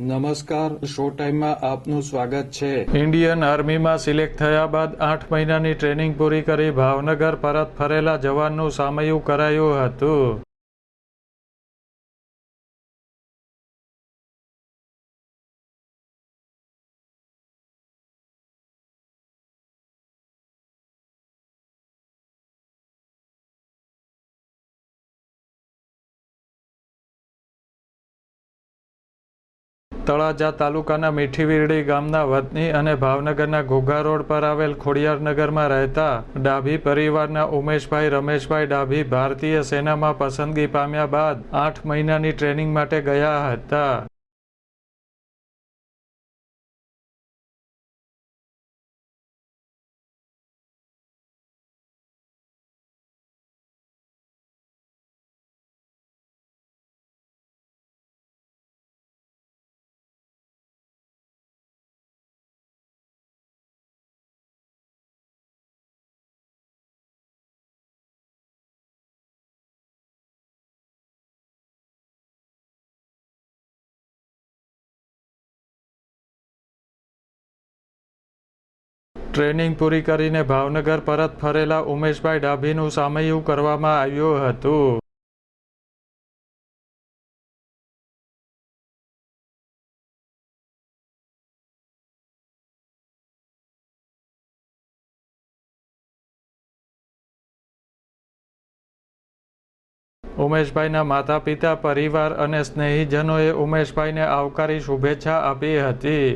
નમસ્કાર, શો ટાઈમમાં આપનું સ્વાગત છે. ઇન્ડિયન આર્મીમાં સિલેક્ટ થયા બાદ આઠ મહિનાની ટ્રેનિંગ પૂરી કરી ભાવનગર પરત ફરેલા જવાનનું સામયું કરાયું હતું. તળાજા તાલુકાના મીઠીવીરડી ગામના વતની અને ભાવનગરના ઘોઘા રોડ પર આવેલ ખોડિયારનગરમાં રહેતા ડાભી પરિવારના ઉમેશભાઈ, રમેશભાઈ ડાભી ભારતીય સેનામાં પસંદગી પામ્યા બાદ આઠ મહિનાની ટ્રેનિંગ માટે ગયા હતા. ટ્રેનિંગ પૂરી કરીને ભાવનગર પરત ફરેલા ઉમેશભાઈ ડાભીનું સામયું કરવામાં આવ્યું હતું. ઉમેશભાઈના માતા પિતા પરિવાર અને સ્નેહીજનોએ ઉમેશભાઈને આવકારી શુભેચ્છા આપી હતી.